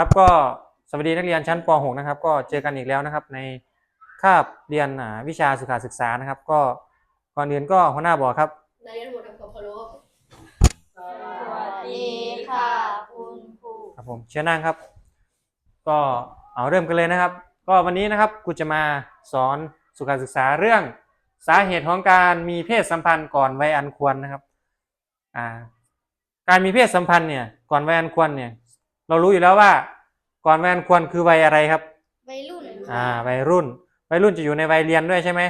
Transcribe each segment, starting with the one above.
ครับก็สวัสดีนักเรียนชั้นป .6 นะครับ ก็เจอกันอีกแล้วนะครับ ในคาบเรียนอ่าวิชาสุขศึกษานะครับ ก็ก่อนอื่นก็หัวหน้าบอกครับนายรัฐมนตรีของพะโล้สวัสดีค่ะคุณครูครับผมเชิญนั่งครับ ก็เอาเริ่มกันเลยนะครับ ก็วันนี้นะครับกูจะมาสอนสุขศึกษาเรื่องสาเหตุของการมีเพศสัมพันธ์ก่อนวัยอันควรนะครับอ่าการมีเพศสัมพันธ์เนี่ยก่อนวัยอันควรเนี่ย เรารู้อยู่แล้วว่า ก่อนวัยอันควรคือวัยอะไรครับ วัยรุ่นอ่าวัยรุ่น วัยรุ่นจะอยู่ในวัยเรียนด้วยใช่ไหม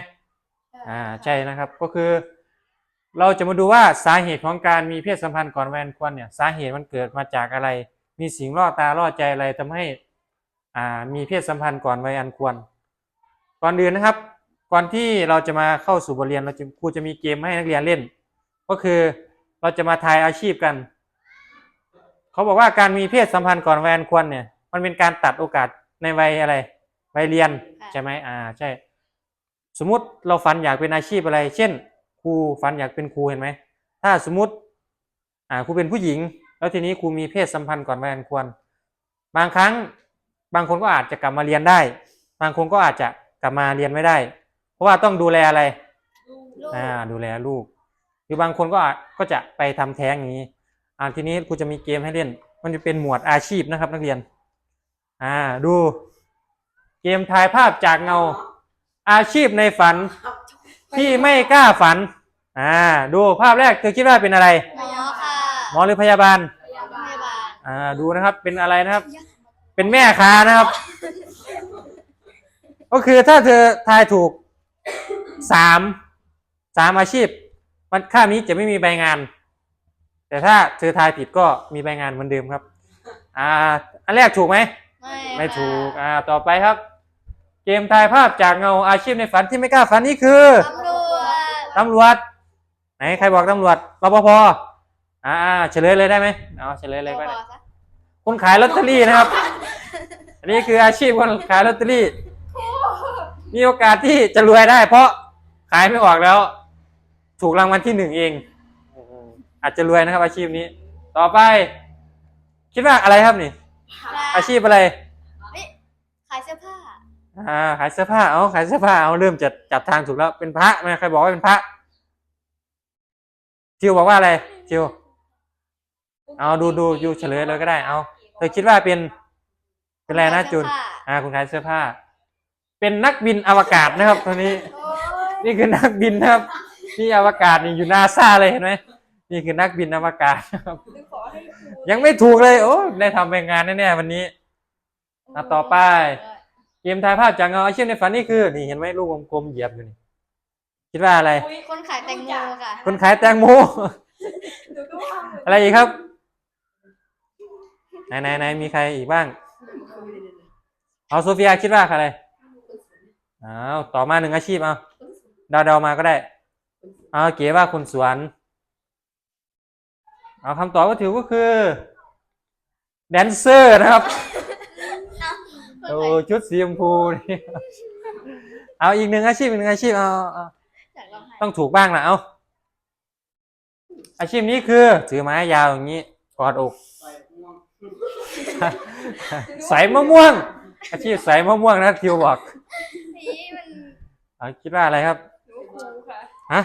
อ่าใช่นะครับก็คือ เราจะมาดูว่าสาเหตุของการมีเพศสัมพันธ์ก่อนวัยอันควรเนี่ยสาเหตุมันเกิดมาจากอะไร มีสิ่งล่อตาล่อใจอะไรทำให้อ่ามีเพศสัมพันธ์ก่อนวัยอันควร ก่อนอื่นนะครับ ก่อนที่เราจะมาเข้าสู่บทเรียนเราจะครูจะมีเกมให้นักเรียนเล่น ก็คือเราจะมาทายอาชีพกัน เขาบอกว่าการมีเพศสัมพันธ์ก่อนวัยอันควรเนี่ย มันเป็นการตัดโอกาสในวัยอะไรวัยเรียนใช่ไหมอ่าใช่ สมมุติเราฝันอยากเป็นอาชีพอะไร เช่น ครูฝันอยากเป็นครูเห็นไหมถ้าสมมุติอ่าครูเป็นผู้หญิง แล้วทีนี้ครูมีเพศสัมพันธ์ก่อนวัยอันควร บางครั้งบางคนก็อาจจะกลับมาเรียนได้ บางคนก็อาจจะกลับมาเรียนไม่ได้ เพราะว่าต้องดูแลอะไรลูกอ่าดูแลลูก หรือบางคนก็อาจก็จะไปทำแท้งอย่างนี้ อ่าทีนี้ครูจะมีเกมให้เล่น มันจะเป็นหมวดอาชีพนะครับ นักเรียน อ่าดู เกมทายภาพจากเงา อาชีพในฝันที่ไม่กล้าฝัน อ่า ดูภาพแรกเธอคิดว่าเป็นอะไร หมอค่ะหมอหรือพยาบาล พยาบาลอ่าดูนะครับเป็นอะไรนะครับ เป็นแม่ค้านะครับ ก็คือถ้าเธอทายถูกสามสามอาชีพ มันค่าบนี้จะไม่มีใบงาน แต่ถ้าเธอทายผิดก็มีใบงานเหมือนเดิมครับ อ่า อันแรกถูกไหม ไม่ไม่ค่ะถูก อ่า ต่อไปครับ เกมทายภาพจากเงาอาชีพในฝันที่ไม่กล้าฝันนี่คือตำรวจตำรวจ ไหนใครบอกตำรวจรปภอ่าอ่าเฉลยเลยได้ไหมเอาเฉลยเลยก็พได้อซะคนขายลอตเตอรี่นะครับ อันนี้คืออาชีพคนขายลอตเตอรี่ มีโอกาสที่จะรวยได้ เพราะขายไม่ออกแล้ว ถูกรางวัลที่หนึ่งเอง อาจจะรวยนะครับ อาชีพนี้ ต่อไป คิดว่าอะไรครับนี่ อาชีพอะไรเฮ้ยขายเสื้อผ้าอ่าขายเสื้อผ้าเอาขายเสื้อผ้าเอาเริ่มจะจับทางถูกแล้วเป็นพระนะใครบอกว่าเป็นพระทิวบอกว่าอะไรทิวเอาดูดูยูเฉลยเลยก็ได้เอาเธอคิดว่าเป็นเป็นอะไรนะจูนอ่าคุณขายเสื้อผ้า เป็นนักบินอวกาศนะครับตัวนี้โอ้ยนี่คือนักบินนะครับ ที่อวกาศนี่อยู่นาซาเลยเห็นไหม นี่คือนักบินอวกาศนะครับยังไม่ถูกเลย โอ้ได้ทำเป็นงานแน่ๆวันนี้ อะต่อไป เกมทายภาพจากเงาอาชีพในฝันนี่คือ นี่เห็นไหมลูกกลมๆเหยียบอยู่นี่ คิดว่าอะไรคนขายแตงโมค่ะ คนขายแตงโมอะไรอีกครับ ไหนไหนไหนมีใครอีกบ้าง เอาโซเฟียคิดว่าอะไรอ้าวต่อมาหนึ่งอาชีพเอาเดาเดาๆมาก็ได้ เอาเก๋ว่าคนสวน เอาคำตอบก็ถือก็คือแดนเซอร์นะครับโอ้ชุดสีชมพูนี่เอาอีกหนึ่งอาชีพอีกหนึ่งอาชีพเอาเอาเอาจากร้องไห้ต้องถูกบ้างนะเอาอาชีพนี้คือถือไม้ยาวอย่างนี้กอดอกใส่มะม่วง อาชีพใส่มะม่วงนะทิวบอกนี่มันเอาคิดว่าอะไรครับ ครูค่ะฮะ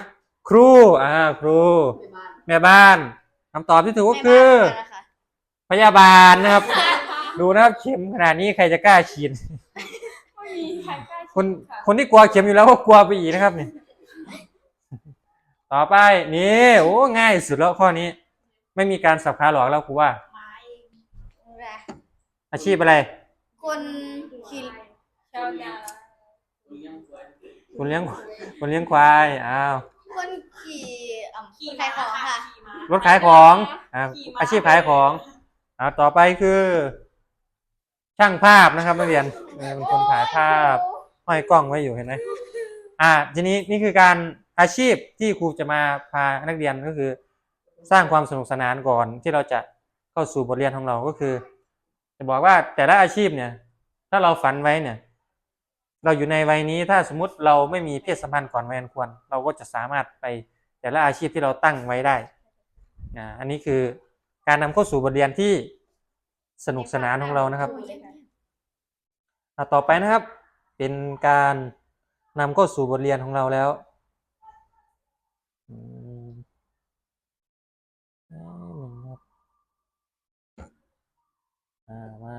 ครูอ่าครู แม่บ้าน คำตอบที่ถูกก็คือแม่บ้านนะคะพยาบาลนะครับ ดูนะครับเข็มขนาดนี้ใครจะกล้าฉีด ไม่มีใครกล้าคนคนที่กลัวเข็มอยู่แล้วก็กลัวไปอีกนะครับนี่ต่อไปนี่โอ้ง่ายสุดแล้วข้อนี้ ไม่มีการสับขาหลอกแล้วครูว่าอาชีพอะไร คนขี่ชาวนาคุณเลี้ยงคุณเลี้ยงควายอ้าวคนขี่อ่ำคนขายของค่ะ รถขายของอ่าอาชีพขายของอ่าต่อไปคือ ช่างภาพนะครับนักเรียนเออเป็นคนขายภาพห้อยกล้องไว้อยู่เห็นไหมอ่า ทีนี้นี่คือการอาชีพที่ครูจะมาพานักเรียนก็คือ สร้างความสนุกสนานก่อนที่เราจะเข้าสู่บทเรียนของเราก็คือ จะบอกว่าแต่ละอาชีพเนี่ย ถ้าเราฝันไว้เนี่ย เราอยู่ในวัยนี้ถ้าสมมติเราไม่มีเพศสัมพันธ์ก่อนวัยอันควร เราก็จะสามารถไปแต่ละอาชีพที่เราตั้งไว้ได้ อ่าอันนี้คือการนำเข้าสู่บทเรียนที่สนุกสนานของเรานะครับอะต่อไปนะครับ เป็นการนำเข้าสู่บทเรียนของเราแล้วอ่ามา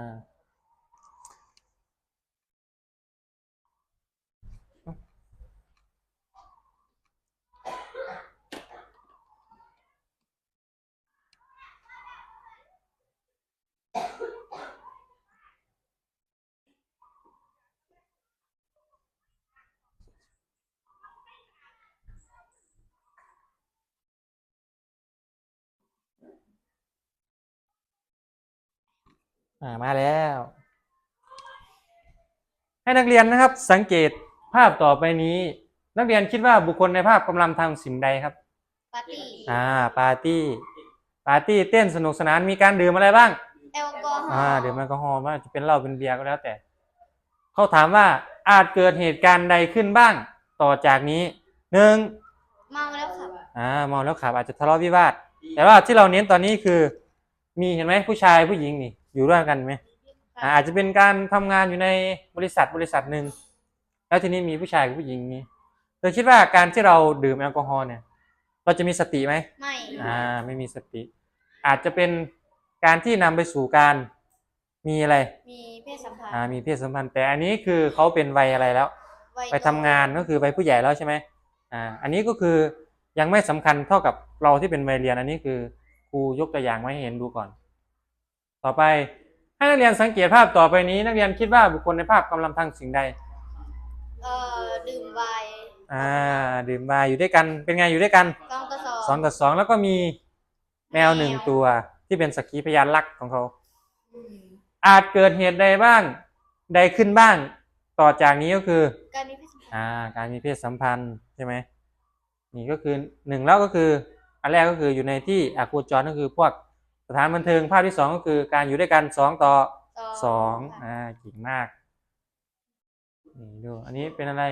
อ่ามาแล้ว ให้นักเรียนนะครับ สังเกตภาพต่อไปนี้ นักเรียนคิดว่าบุคคลในภาพกำลังทำสิ่งใดครับ ปาร์ตี้ อ่า ปาร์ตี้ ปาร์ตี้เต้นสนุกสนานมีการดื่มอะไรบ้าง แอลกอฮอล์อ่าดื่มแอลกอฮอล์ว่าจะเป็นเหล้าเป็นเบียร์ก็แล้วแต่ เขาถามว่าอาจเกิดเหตุการณ์ใดขึ้นบ้าง ต่อจากนี้หนึ่งเมาแล้วขับอ่าเมาแล้วขับอาจจะทะเลาะวิวาท แต่ว่าที่เราเน้นตอนนี้คือ มีเห็นไหมผู้ชายผู้หญิงนี่ อยู่ด้วยกันไหมอ่าอาจจะเป็นการทำงานอยู่ในบริษัทบริษัทหนึ่งแล้วทีนี้มีผู้ชายกับผู้หญิงนี้เธอคิดว่าการที่เราดื่มแอลกอฮอล์เนี่ย เราจะมีสติไหมไม่อ่าไม่มีสติ อาจจะเป็นการที่นำไปสู่การมีอะไร มีเพศสัมพันธ์อ่ามีเพศสัมพันธ์แต่อันนี้คือเขาเป็นวัยอะไรแล้ววัยไปทำงานก็คือวัยผู้ใหญ่แล้วใช่ไหมอ่าอันนี้ก็คือยังไม่สำคัญเท่ากับเราที่เป็นวัยเรียนอันนี้คือครูยกตัวอย่างมาให้เห็นดูก่อน ต่อไปให้นักเรียนสังเกตภาพต่อไปนี้ นักเรียนคิดว่าบุคคลในภาพกำลังทำสิ่งใด เอ่อดื่มไวน์อ่าดื่มมาอยู่ด้วยกันเป็นไงอยู่ด้วยกันสองต่อสองสองต่อสองแล้วก็มีแมวหนึ่งตัวที่เป็นสักขีพยานลักษณ์ของเขา อืมอาจเกิดเหตุใดบ้างใดขึ้นบ้าง ต่อจากนี้ก็คือ การมีเพศสัมพันธ์อ่า การมีเพศสัมพันธ์ใช่ไหมนี่ก็คือหนึ่งแล้วก็คือ อันแรกก็คืออยู่ในที่อาโคจรก็คือพวก สถานบันเทิงภาพที่สองก็คือการอยู่ด้วยกันสองต่อสองค่ะอ่าเก่งมากนี่ดูอันนี้เป็นอะไร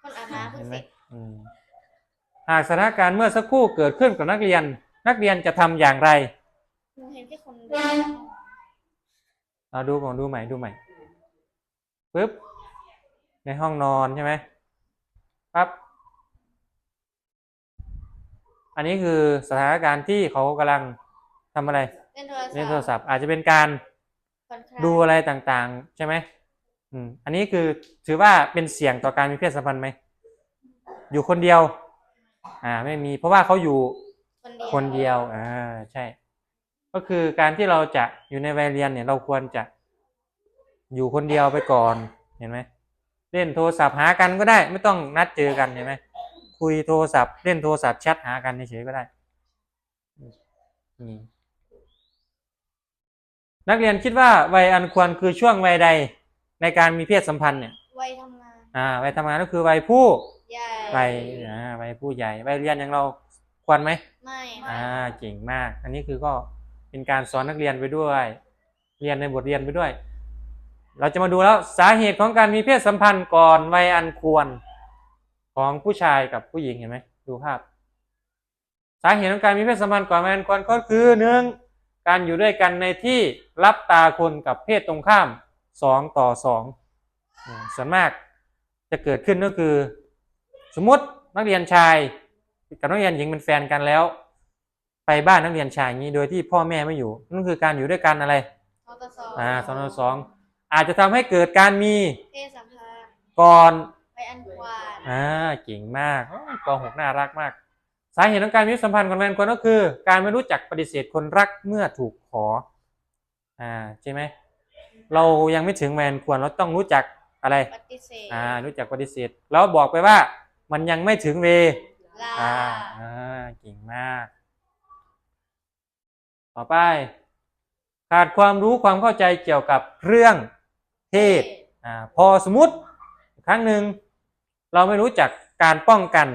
คนอาบน้ำเพิ่เห็งนไหเสมร็จอืมหากสถานการณ์เมื่อสักครู่เกิดขึ้นกับนักเรียน นักเรียนจะทำอย่างไรหนูเห็นแค่คนเดียวเราดูก่อนดูใหม่ดูใหม่ปึ๊บในห้องนอนใช่ไหมปั๊บอันนี้คือสถานการณ์ที่เขากำลัง ทำอะไรเล่นโทรศัพท์เล่นโทรศัพท์อาจจะเป็นการผ่อนคลายดูอะไรต่างๆ ใช่ไหมอืมอันนี้คือถือว่าเป็นเสี่ยงต่อการมีเพศสัมพันธ์ไหมอยู่คนเดียว อ่าไม่มี เพราะว่าเขาอยู่คนเดียวคนเดียวอ่าใช่ ก็คือการที่เราจะอยู่ในวัยเรียนเนี่ยเราควรจะอยู่คนเดียวไปก่อนเห็นไหมเล่นโทรศัพท์หากันก็ได้ ไม่ต้องนัดเจอกันเห็นไหมคุยโทรศัพท์เล่นโทรศัพท์แชทหากันเฉยๆก็ได้ นี่ นักเรียนคิดว่าวัยอันควรคือช่วงวัยใดในการมีเพศสัมพันธ์เนี่ยวัยทำงานอ่าวัยทำงานก็คือวัยผู้ใหญ่วัยอ่าวัยผู้ใหญ่วัยเรียนอย่างเราควรไหมไม่อ่าเก่งมาก อันนี้คือก็เป็นการสอนนักเรียนไปด้วย เรียนในบทเรียนไปด้วย เราจะมาดูแล้วสาเหตุของการมีเพศสัมพันธ์ก่อนวัยอันควรของผู้ชายกับผู้หญิงเห็นไหมดูภาพ สาเหตุของการมีเพศสัมพันธ์ก่อนวัยอันควรก็คือหนึ่ง การอยู่ด้วยกันในที่รับตาคนกับเพศตรงข้ามสองต่อสองอืมส่วนมากจะเกิดขึ้นก็คือ สมมตินักเรียนชายกับนักเรียนหญิงเป็นแฟนกันแล้ว ไปบ้านนักเรียนชายอย่างนี้โดยที่พ่อแม่ไม่อยู่นั่นคือการอยู่ด้วยกันอะไรสองต่อสองอ่าสองต่อสองอาจจะทำให้เกิดการมีเพศสัมพันธ์ก่อนวัยอันควรอ่าเก่งมากโอ้ยปหกน่ารักมาก สาเหตุของการมีสัมพันธ์กับแฟนคนก็คือ การไม่รู้จักปฏิเสธคนรักเมื่อถูกขออ่าใช่ไหมเรายังไม่ถึงแมนควรเราต้องรู้จักอะไรปฏิเสธอ่ารู้จักปฏิเสธแล้วบอกไปว่ามันยังไม่ถึงเวลาอ่าอ่าเก่งมาก ต่อไป ขาดความรู้ความเข้าใจเกี่ยวกับเรื่องเพศอ่าพอสมมติครั้งหนึ่งเราไม่รู้จักการป้องกัน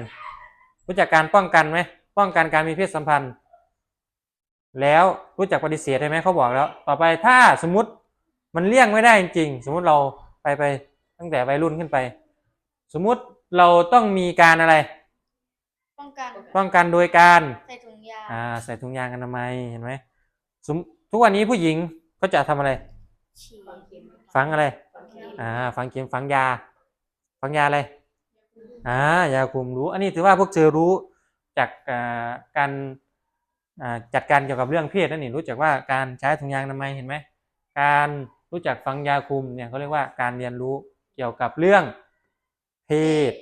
รู้จักการป้องกันไหมป้องกันการมีเพศสัมพันธ์ แล้วรู้จักปฏิเสธได้ไหมเขาบอกแล้ว ต่อไปถ้าสมมติมันเลี่ยงไม่ได้จริงๆสมมติเราไปไปตั้งแต่วัยรุ่นขึ้นไป สมมุติเราต้องมีการอะไร ป้องกันป้องกันโดยการใส่ถุงยางอ่าใส่ถุงยางอนามัยเห็นไหมสมทุกวันนี้ผู้หญิงเขาจะทำอะไรฉีดฝังอะไร อ่า ฝังเข็มฝังยา ฝังยาอะไร อ่ายาคุมรู้ อันนี้ถือว่าพวกเธอรู้จากการจัดการเกี่ยวกับเรื่องเพศนั่นนี่รู้จักว่าการใช้ถุงยางอนามัยเห็นไหมการรู้จักฝังยาคุมเนี่ยเขาเรียกว่าการเรียนรู้เกี่ยวกับเรื่องเพศ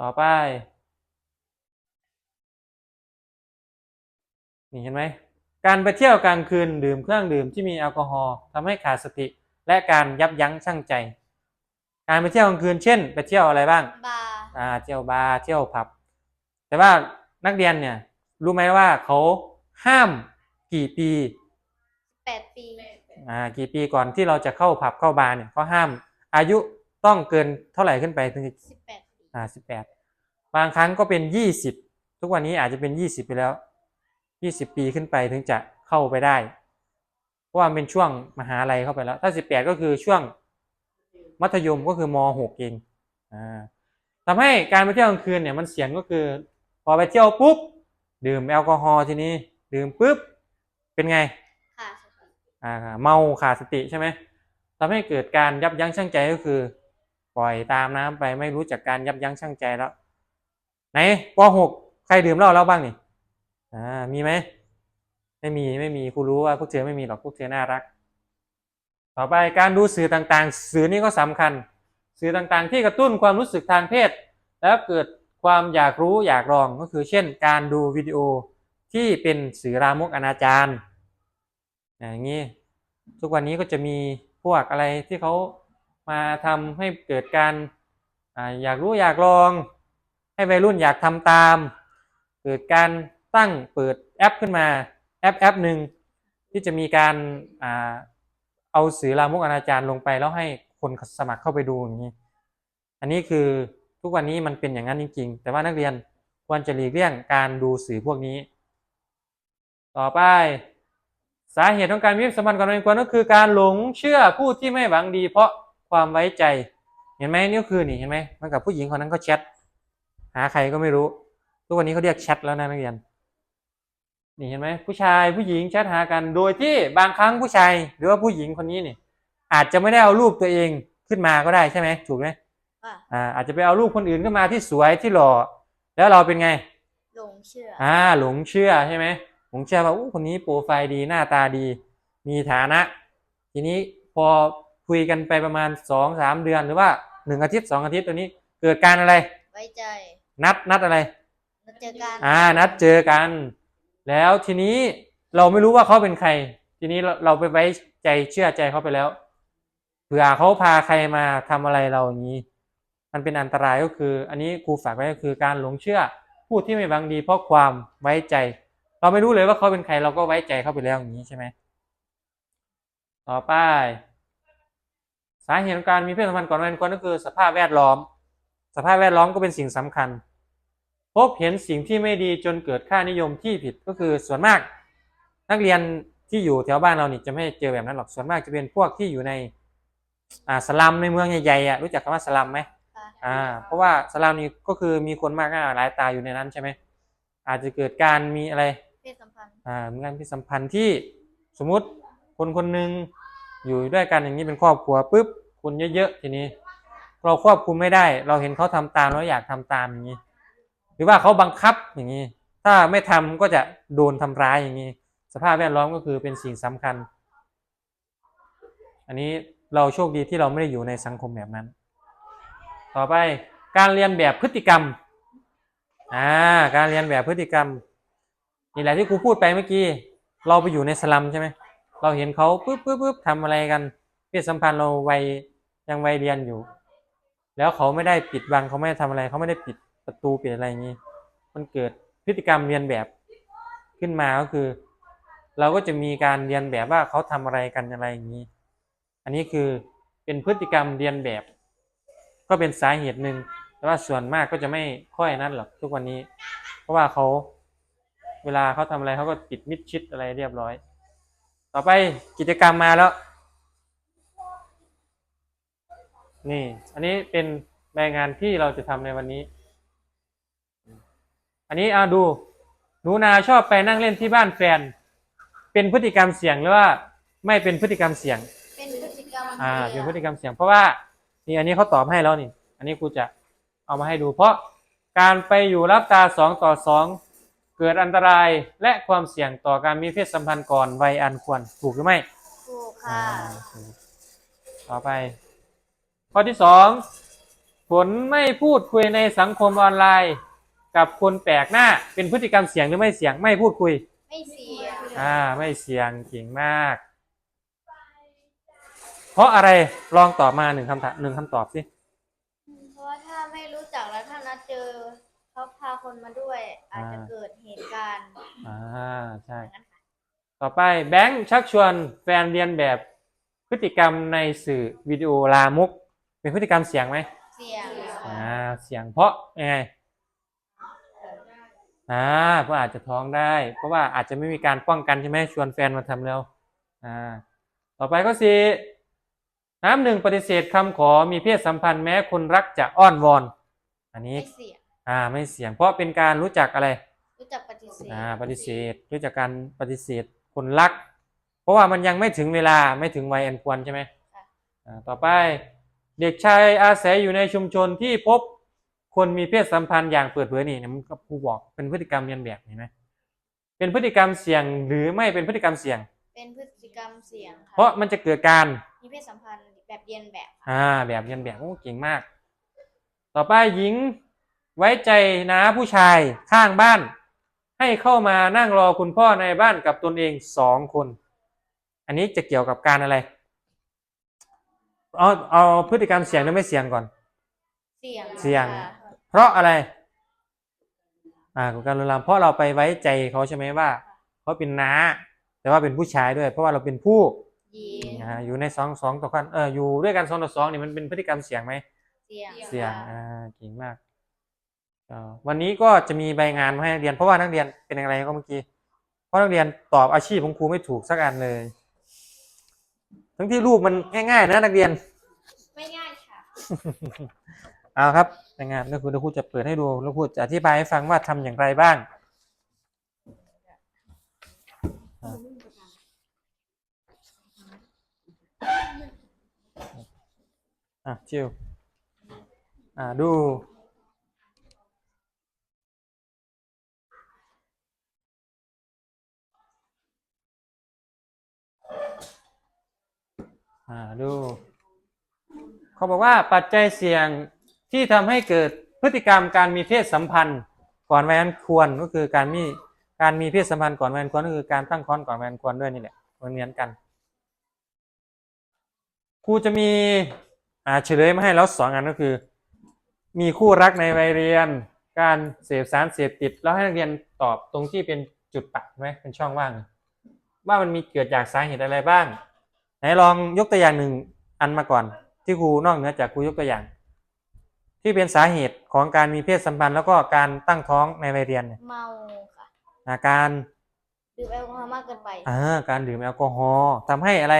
ต่อไปนี่เห็นไหมการไปเที่ยวกลางคืนดื่มเครื่องดื่มที่มีแอลกอฮอล์ทำให้ขาดสติ และการยับยั้งชั่งใจ การไปเที่ยวกลางคืนเช่น ไปเที่ยวอะไรบ้าง บาร์อ่าเที่ยวบาร์เที่ยวผับ แต่ว่านักเรียนเนี่ยรู้ไหมว่าเขาห้ามกี่ปีแปดปี อ่ากี่ปีก่อนที่เราจะเข้าผับเข้าบาร์เนี่ยเขาห้ามอายุต้องเกินเท่าไหร่ขึ้นไปถึงจะสิบแปดปี อ่าสิบแปดบางครั้งก็เป็นยี่สิบทุกวันนี้อาจจะเป็นยี่สิบไปแล้วยี่สิบปีขึ้นไปถึงจะเข้าไปได้ เพราะว่ามันเป็นช่วงมหาลัยเข้าไปแล้ว ถ้าสิบแปดก็คือช่วง มัธยมก็คือมหกเองอ่าทำให้การไปเที่ยวกลางคืนเนี่ยมันเสี่ยงก็คือ พอไปเที่ยวปุ๊บ ดื่มแอลกอฮอล์ทีนี้ ดื่มปุ๊บ เป็นไงค่ะสติอ่าเมาขาดสติใช่ไหมทำให้เกิดการยับยั้งชั่งใจก็คือ ปล่อยตามน้ำไปไม่รู้จักการยับยั้งชั่งใจแล้วไหนปหกใครดื่มเหล้าแล้วบ้างนี่อ่ามีไหมไม่มีไม่มีครูรู้ว่าพวกเธอไม่มีหรอกพวกเธอน่ารัก ต่อไปการดูสื่อต่างๆ สื่อนี้ก็สำคัญ สื่อต่างๆ ที่กระตุ้นความรู้สึกทางเพศ แล้วเกิดความอยากรู้อยากลองก็คือ เช่น การดูวิดีโอที่เป็นสื่อรามกอนาจารอย่างนี้ทุกวันนี้ก็จะมีพวกอะไรที่เขามาทำให้เกิดการออยากรู้อยากลอง ให้วัยรุ่นอยากทำตาม เกิดการตั้งเปิดแอปขึ้นมาแอปแอปหนึ่งที่จะมีการ เอาสื่อลามกอนาจารลงไปแล้วให้คนสมัครเข้าไปดูอย่างนี้ อันนี้คือทุกวันนี้มันเป็นอย่างนั้นจริง ๆ แต่ว่านักเรียนควรจะหลีกเลี่ยงการดูสื่อพวกนี้ ต่อไป สาเหตุของการมีสัมพันธ์กับนายควรก็คือการหลงเชื่อผู้ที่ไม่หวังดี เพราะความไว้ใจ เห็นไหมนี่คือนี่เห็นไหมมันกับผู้หญิงคนนั้นก็แชทหาใครก็ไม่รู้ ทุกวันนี้เขาเรียกแชทแล้วนะนักเรียน นี่เห็นไหมผู้ชายผู้หญิงแชทหากัน โดยที่บางครั้งผู้ชายหรือว่าผู้หญิงคนนี้นี่อาจจะไม่ได้เอารูปตัวเองขึ้นมาก็ได้ใช่ไหมถูกไหมค่ะอ่าอาจจะไปเอารูปคนอื่นขึ้นมาที่สวยที่หล่อแล้วเราเป็นไง หลงเชื่ออ่าหลงเชื่อใช่ไหมหลงเชื่อว่าอู้คนนี้โปรไฟล์ดีหน้าตาดี มีฐานะ ทีนี้พอคุยกันไปประมาณสองสามเดือนหรือว่าหนึ่งอาทิตย์สองอาทิตย์ตัวนี้เกิดการอะไร ไว้ใจ นัดนัดอะไรแล้วเจอกันอ่านัดเจอกัน แล้วทีนี้เราไม่รู้ว่าเขาเป็นใคร ทีนี้เราไปไว้ใจเชื่อใจเขาไปแล้วเผื่อเขาพาใครมาทำอะไรเราอย่างนี้ มันเป็นอันตรายก็คือ อันนี้ครูฝากไว้ก็คือการหลงเชื่อผู้ที่ไม่หวังดี เพราะความไว้ใจ เราไม่รู้เลยว่าเขาเป็นใครเราก็ไว้ใจเขาไปแล้วอย่างนี้ใช่ไหมต่อไป สาเหตุของการมีเพศสัมพันธ์ก่อนวัยอันก็คือ สภาพแวดล้อม สภาพแวดล้อมก็เป็นสิ่งสำคัญ พบเห็นสิ่งที่ไม่ดีจนเกิดค่านิยมที่ผิดก็คือส่วนมาก นักเรียนที่อยู่แถวบ้านเรานี่จะไม่เจอแบบนั้นหรอกส่วนมากจะเป็นพวกที่อยู่ในอ่าสลัมในเมืองใหญ่ๆอะรู้จักคำว่าสลัมไหมค่ะอ่า เพราะว่าสลัมนี่ก็คือมีคนมากหน้าหลายตาอยู่ในนั้นใช่ไหมอาจจะเกิดการมีอะไรเพศสัมพันธ์อ่ามีการพิสัมพันธ์ที่สมมุติคนคนหนึ่งอยู่ด้วยกันอย่างนี้เป็นครอบครัวปุ๊บคนเยอะๆทีนี้ เราควบคุมไม่ได้ เราเห็นเขาทำตามเราอยากทำตามอย่างนี้ หรือว่าเขาบังคับอย่างนี้ ถ้าไม่ทำก็จะโดนทำร้ายอย่างนี้ สภาพแวดล้อมก็คือเป็นสิ่งสำคัญ อันนี้เราโชคดีที่เราไม่ได้อยู่ในสังคมแบบนั้น ต่อไปการเรียนแบบพฤติกรรม อ่า การเรียนแบบพฤติกรรม นี่แหละที่ครูพูดไปเมื่อกี้ เราไปอยู่ในสลัมใช่ไหม เราเห็นเขาปุ๊บปุ๊บปุ๊บทำอะไรกัน เพศสัมพันธ์เราวัยยังวัยเรียนอยู่ แล้วเขาไม่ได้ปิดบังเขาไม่ได้ทำอะไร เขาไม่ได้ปิด ประตูปิดอะไรอย่างนี้ มันเกิดพฤติกรรมเรียนแบบขึ้นมาก็คือ เราก็จะมีการเรียนแบบว่าเขาทำอะไรกันอะไรอย่างนี้ อันนี้คือเป็นพฤติกรรมเรียนแบบ ก็เป็นสาเหตุหนึ่งแต่ว่าส่วนมากก็จะไม่ค่อยนั่นหรอกทุกวันนี้ เพราะว่าเขาเวลาเขาทำอะไรเขาก็ปิดมิดชิดอะไรเรียบร้อย ต่อไปกิจกรรมมาแล้ว นี่ อันนี้เป็นรายงานที่เราจะทำในวันนี้ อันนี้เอาดู หนูนาชอบไปนั่งเล่นที่บ้านแฟน เป็นพฤติกรรมเสี่ยงหรือว่าไม่เป็นพฤติกรรมเสี่ยง เป็นพฤติกรรมอ่าเสี่เป็ยนงพฤติกรรมเสี่ยง เพราะว่านี่อันนี้เขาตอบให้แล้วนี่ อันนี้ครูจะเอามาให้ดู เพราะการไปอยู่รับตาสองต่อสองเกิดอันตรายและความเสี่ยงต่อการมีเพศสัมพันธ์ก่อนวัยอันควรถูกหรือไม่ถูกอ่าค่ะถูกต่อไป ข้อที่สองผลไม่พูดคุยในสังคมออนไลน์ กับคนแปลกหน้าเป็นพฤติกรรมเสี่ยงหรือไม่เสี่ยงไม่พูดคุย ไม่เสี่ยงอ่า ไม่เสี่ยงเก่งมาก เพราะอะไรลองตอบมาหนึ่งคำถามหนึ่งคำตอบสิเพราะว่าถ้าไม่รู้จักแล้วถ้านัดเจอเขาพาคนมาด้วย อาจจะเกิดเหตุการณ์อ่าใช่อย่างนั้นค่ะต่อไปแบงค์ชักชวนแฟนเรียนแบบพฤติกรรมในสื่อวิดีโอลามก เป็นพฤติกรรมเสี่ยงไหมเสี่ยงอ่าเสี่ยงเพราะยังไง อ่าเพราะอาจจะท้องได้ เพราะว่าอาจจะไม่มีการป้องกันใช่ไหมชวนแฟนมาทำแล้วอ่าต่อไปก็สี่น้ำหนึ่งปฏิเสธคำขอมีเพศสัมพันธ์แม้คนรักจะอ้อนวอน อันนี้ไม่เสี่ยงอ่าไม่เสี่ยงเพราะเป็นการรู้จักอะไร รู้จักปฏิเสธอ่าปฏิเสธรู้จักการปฏิเสธคนรัก เพราะว่ามันยังไม่ถึงเวลาไม่ถึงวัยอันควรใช่ไหมอ่าต่อไปเด็กชายอาศัยอยู่ในชุมชนที่พบ คนมีเพศสัมพันธ์อย่างเปิดเผยนี่นะมันก็ครูบอกเป็นพฤติกรรมเรียนแบบเห็นไหมเป็นพฤติกรรมเสี่ยงหรือไม่เป็นพฤติกรรมเสี่ยง เป็นพฤติกรรมเสี่ยงค่ะเพราะมันจะเกิดการมีเพศสัมพันธ์แบบเรียนแบบค่ะอ่าแบบเรียนแบบโอ้เก่งมาก ต่อไปหญิงไว้ใจนะผู้ชายข้างบ้าน ให้เข้ามานั่งรอคุณพ่อในบ้านกับตนเองสองคน อันนี้จะเกี่ยวกับการอะไรเอาเอาพฤติกรรมเสี่ยงหรือไม่เสี่ยงก่อน เสี่ยงเสี่ยง ค่ะ เพราะอะไร อ่าของการลวนลามเพราะเราไปไว้ใจเขาใช่ไหมว่าเขาเป็นน้า แต่ว่าเป็นผู้ชายด้วย เพราะว่าเราเป็นผู้ยีนอ่าอยู่ในสองสองต่อกันเอออยู่ด้วยกันสองต่อสองนี่มันเป็นพฤติกรรมเสี่ยงไหมเสี่ยงเสี่ยงค่ะอ่าเก่งมากเอ่อวันนี้ก็จะมีใบงานมาให้นักเรียน เพราะว่านักเรียนเป็นอะไรก็เมื่อกี้เพราะนักเรียนตอบอาชีพของครูไม่ถูกสักอันเลย ทั้งที่รูปมันง่ายๆนะนักเรียน ไม่ง่ายค่ะ เอาครับใบงา นก็คือเดี๋ยวครูจะเปิดให้ดูแล้วครูจะอธิบายให้ฟังว่าทำอย่างไรบ้างอะอะชิวอ่าดูอ่าดู เขาบอกว่าปัจจัยเสี่ยง ที่ทำให้เกิดพฤติกรรมการมีเพศสัมพันธ์ก่อนวัยอันควรก็คือการมีการมีเพศสัมพันธ์ก่อนวัยอันควรก็คือการตั้งครรภ์ก่อนวัยอันควรด้วยนี่แหละมันเหมือนกันครูจะมีอ่าเฉลยมาให้แล้วสองอันก็คือ มีคู่รักในวัยเรียน การเสพสารเสพติด แล้วให้นักเรียนตอบตรงที่เป็นจุดปักไหมเป็นช่องว่าง ว่ามันมีเกิดจากสาเหตุอะไรบ้างไหนลองยกตัวอย่างหนึ่งอันมาก่อน ที่ครูนอกเหนือจากครูยกตัวอย่าง ที่เป็นสาเหตุของการมีเพศสัมพันธ์แล้วก็การตั้งท้องในวัยเรียนเนี่ยเมาค่ะอาการดื่มแอลกอฮอล์มากเกินไปอ่าการดื่มแอลกอฮอล์ทำให้อะไร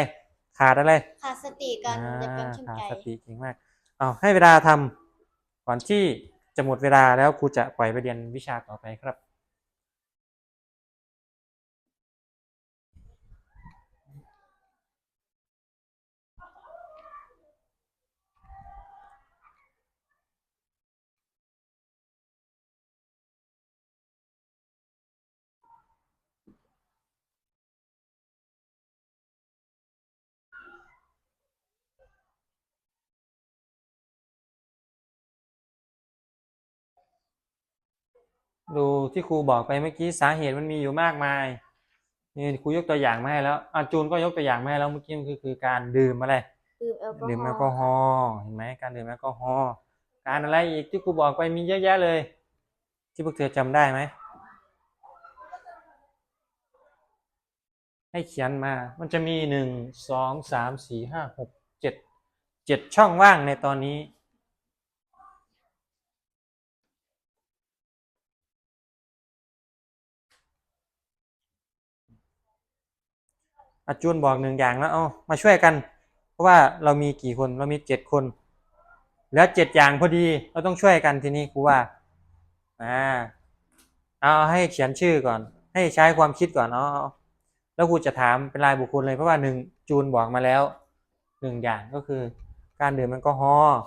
ขาดอะไรขาดสติการอ่าจะเป็นชื่นขาดใจสติเก่งมากเอาให้เวลาทำก่อนที่จะหมดเวลาแล้วครูจะปล่อยไปเรียนวิชาต่อไปครับ ดูที่ครูบอกไปเมื่อกี้สาเหตุมันมีอยู่มากมายนี่ครูยกตัวอย่างมาให้แล้วอาจูนก็ยกตัวอย่างมาให้แล้วเมื่อกี้มันคือคือการดื่มอะไรดื่มแอลกอฮอล์ดื่มแอลกอฮอล์เห็นไหมการดื่มแอลกอฮอล์การอะไรอีกที่ครูบอกไปมีเยอะแยะเลย ที่พวกเธอจำได้ไหมให้เขียนมา มันจะมีหนึ่งสองสามสี่ห้าหกเจ็ดเจ็ดช่องว่างในตอนนี้ อาจูนบอกหนึ่งอย่างแล้วเอามาช่วยกัน เพราะว่าเรามีกี่คนเรามีเจ็ดคนเหลือเจ็ดอย่างพอดีเราต้องช่วยกันทีนี้ครูว่าอ่าเอาให้เขียนชื่อก่อน ให้ใช้ความคิดก่อนเอาเอาแล้วครูจะถามเป็นรายบุคคลเลยเพราะว่าหนึ่งจูนบอกมาแล้วหนึ่งอย่างก็คือ การดื่มแอลกอฮอล์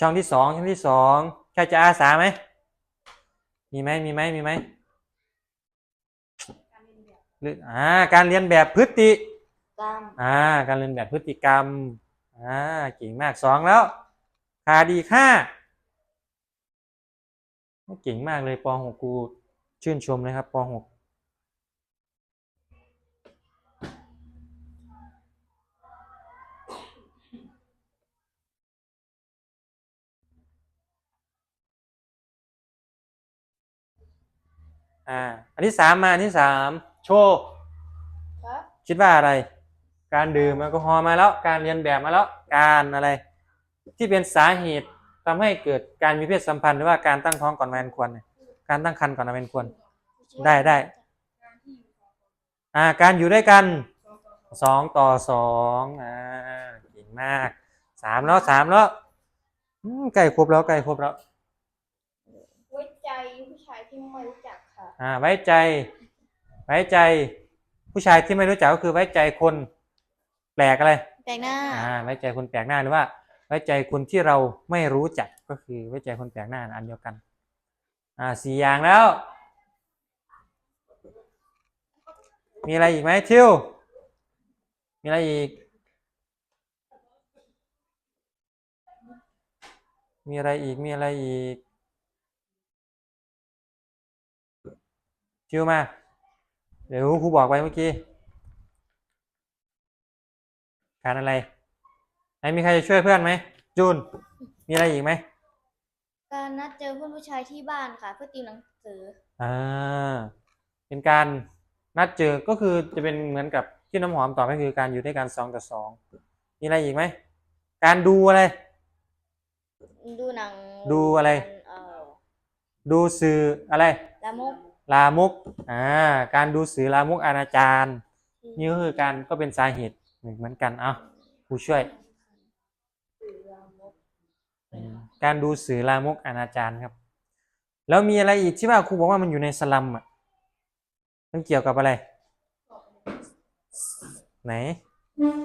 ช่องที่สองช่องที่สองใครจะอาสาไหมมีไหมมีไหมมีไหม หรืออ่าการเรียนแบบพฤติกรรมอ่าการเรียนแบบพฤติกรรมอ่าเก่งมากสองแล้วขาดีค่าเก่งมากเลยปหกกูชื่นชมเลยครับปหกอ่าอันที่สามมาอันที่สาม โชว์ครับคิดว่าอะไร การดื่มแอลกอฮอล์มาแล้ว การเรียนแบบมาแล้ว การอะไร ที่เป็นสาเหตุทำให้เกิดการมีเพศสัมพันธ์หรือว่าการตั้งท้องก่อนวัยอันควรเนี่ยการตั้งครรภ์ก่อนวัยอันควร ได้ได้ อ่า การอยู่ด้วยกันสองต่อสองอ่าเก่งมากสามแล้วสามแล้วอืมใกล้ครบแล้วใกล้ครบแล้ว ไว้ใจผู้ชายที่ไม่รู้จักค่ะ อ่า ไว้ใจ ไว้ใจผู้ชายที่ไม่รู้จักก็คือไว้ใจคนแปลกอะไรแปลกหน้าอ่าไว้ใจคนแปลกหน้าหรือว่า ไว้ใจคนที่เราไม่รู้จักก็คือไว้ใจคนแปลกหน้าอันเดียวกัน อ่าสี่อย่างแล้ว มีอะไรอีกไหมทิวมีอะไรอีก มีอะไรอีกมีอะไรอีกทิวมา เดี๋ยวครูบอกไปเมื่อกี้ การอะไรไหนมีใครจะช่วยเพื่อนไหมจูน มีอะไรอีกไหมการนัดเจอเพื่อนผู้ชายที่บ้านค่ะ เพื่อติวหนังสืออ่าเป็นการนัดเจอก็คือจะเป็นเหมือนกับที่น้ำหอมตอบก็คือการอยู่ด้วยกันสองต่อสองมีอะไรอีกไหมการดูอะไร ดูหนังดูอะไร เอ่อดูสื่ออะไรลามก ลามกอ่าการดูสื่อลามกอนาจารนี่ก็คือการก็เป็นสาเหตุเหมือนกันเอ้าผู้ช่วย การดูสื่อลามกอนาจารครับ แล้วมีอะไรอีกที่ว่าครูบอกว่ามันอยู่ในสลัมอะมันเกี่ยวกับอะไร ไหน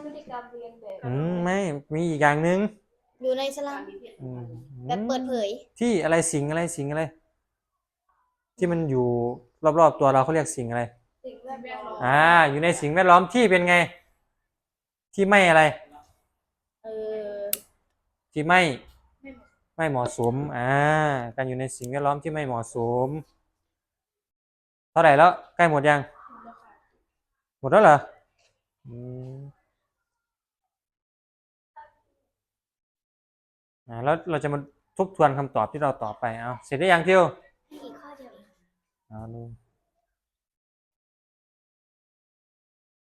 พฤติกรรมเรียนแบบอืมไม่มีอีกอย่างหนึ่งอยู่ในสลัมอืมแบบเปิดเผย ที่อะไรสิงอะไรสิงอะไร ที่มันอยู่รอบๆตัวเราเขาเรียกสิงอะไร สิ่งแวดล้อมอ่า อยู่ในสิ่งแวดล้อมที่เป็นไง ที่ไม่อะไร เออที่ไม่ไม่เหมาะสม อ่า การอยู่ในสิ่งแวดล้อมที่ไม่เหมาะสม เท่าไหร่แล้ว ใกล้หมดยัง หมดแล้วเหรออืมอ่าแล้วเราจะมาทบทวนคำตอบที่เราตอบไป เอาเสร็จได้ยังเที่ยว อีกข้อเดียวเอง เอาดู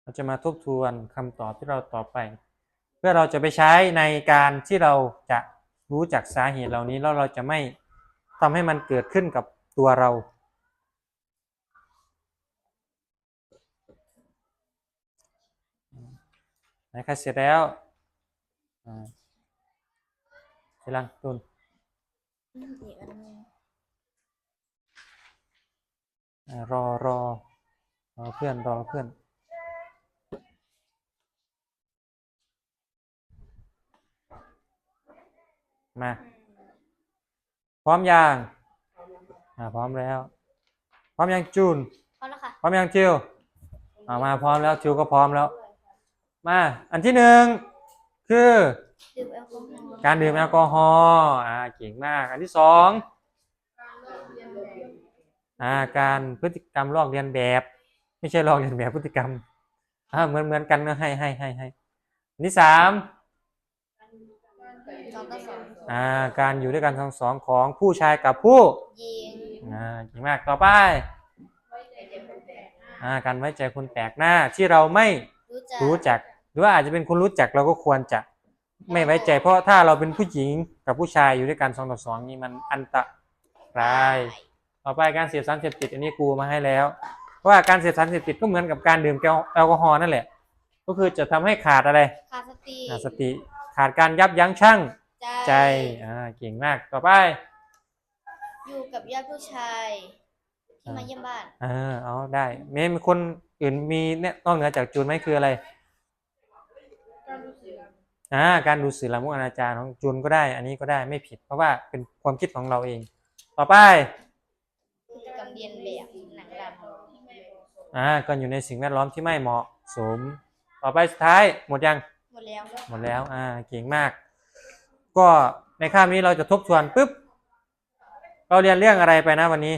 เราจะมาทบทวนคำตอบที่เราตอบไป เพื่อเราจะไปใช้ในการที่เราจะรู้จักสาเหตุเหล่านี้แล้วเราจะไม่ทำให้มันเกิดขึ้นกับตัวเราไหนครเสร็จแล้วอ่าเสร็จแล้วตุนอีกอันนึง อ่า รอรอรอเพื่อนรอเพื่อนมาพร้อมยังอ่าพร้อมแล้ว พร้อมยังจูนพร้อมแล้วค่ะพร้อมยังทิวอ่ามาพร้อมแล้วทิวก็พร้อมแล้ว มาอันที่หนึ่งคือดื่มแอลกอฮอล์การดื่มแอลกอฮอล์อ่าเก่งมาก อันที่สอง อ่าการพฤติกรรมลอกเลียนแบบ ไม่ใช่ลอกเลียนแบบพฤติกรรมอ่าเหมือนเหมือนกันนะให้ให้ให้ให้อันที่สามสองต่อสองอ่าการอยู่ด้วยกันทั้งสองของผู้ชายกับผู้ยิงอ่าเก่งมากต่อไปอ่าการไว้ใจคนแปลกหน้าที่เราไม่รู้จักรู้จัก หรือว่าอาจจะเป็นคนรู้จักเราก็ควรจะไม่ไว้ใจเพราะถ้าเราเป็นผู้หญิงกับผู้ชายอยู่ด้วยกันสองต่อสองนี่มันอันตราย ต่อไปการเสพสารเสพติดอันนี้กูมาให้แล้วเพราะว่าการเสพสารเสพติดก็เหมือนกับการดื่มแอลกอฮอล์นั่นแหละ ก็คือจะทำให้ขาดอะไร ขาดสติขาดสติขาดการยับยั้งชั่งใจใจอ่าเก่งมากต่อไป อยู่กับญาติผู้ชายที่มาเยี่ยมบ้านเออเอาได้เมย์มีคนอื่นมีเนี่ยนอกเหนือจากจูนไหมคืออะไรการรู้สึกอ่าการดูสื่อละมุกอนาจารของจูนก็ได้ อันนี้ก็ได้ไม่ผิด เพราะว่าเป็นความคิดของเราเอง ต่อไปพฤติกรรม เรียนแบบหนังรอ่าก็อยู่ในสิ่งแวดล้อมที่ไม่เหมาะสม ต่อไปสุดท้ายหมดยังำหมดแล้วหมดแล้วอ่าเก่งมาก ก็ในคาบนี้เราจะทบทวนปุ๊บ เราเรียนเรื่องอะไรไปนะวันนี้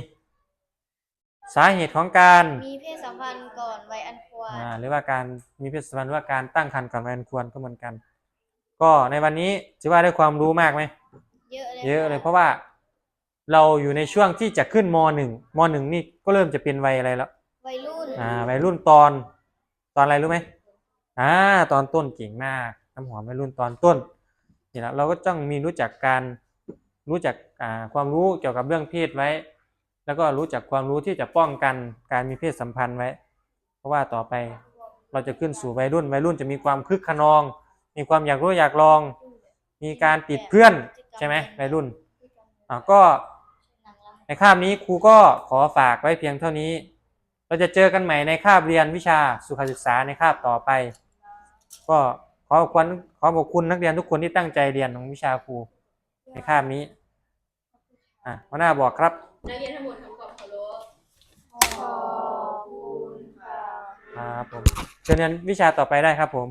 สาเหตุของการมีเพศสัมพันธ์ก่อนวัยอันควรอ่าหรือว่าการมีเพศสัมพันธ์หรือว่าการตั้งครรภ์ก่อนวัยอันควรก็เหมือนกัน ก็ในวันนี้ถือว่าได้ความรู้มากไหมเยอะเลยเยอะเลยค่เพราะว่า เราอยู่ในช่วงที่จะขึ้นมหนึ่งมหนึ่งนี่ก็เริ่มจะเป็นวัยอะไรแล้ว วัยรุ่น อ่า วัยรุ่นตอน ตอนอะไรรู้ไหมอ่า ตอนต้นเก่งมากน้ำหอมวัยรุ่นตอนต้นนี่แหละเราก็ต้องมีรู้จักการรู้จักอ่าความรู้เกี่ยวกับเรื่องเพศไว้ แล้วก็รู้จักความรู้ที่จะป้องกันการมีเพศสัมพันธ์ไว้ เพราะว่าต่อไปเราจะขึ้นสู่วัยรุ่น วัยรุ่นจะมีความคึกขนอง มีความอยากรู้อยากลอง มีการติดเพื่อนใช่ไหมวัยรุ่นอ่าก็หนังรำ ในคาบนี้ครูก็ขอฝากไว้เพียงเท่านี้ เราจะเจอกันใหม่ในคาบเรียนวิชาสุขศึกษาในคาบต่อไป ก็ขอขอบคุณขอขอบคุณนักเรียนทุกคนที่ตั้งใจเรียนของวิชาครูในคาบนี้อะหัวหน้าบอกครับ นักเรียนทั้งหมดทำความเคารพขอบคุณค่ะครับผมเชิญเรียนวิชาต่อไปได้ครับผม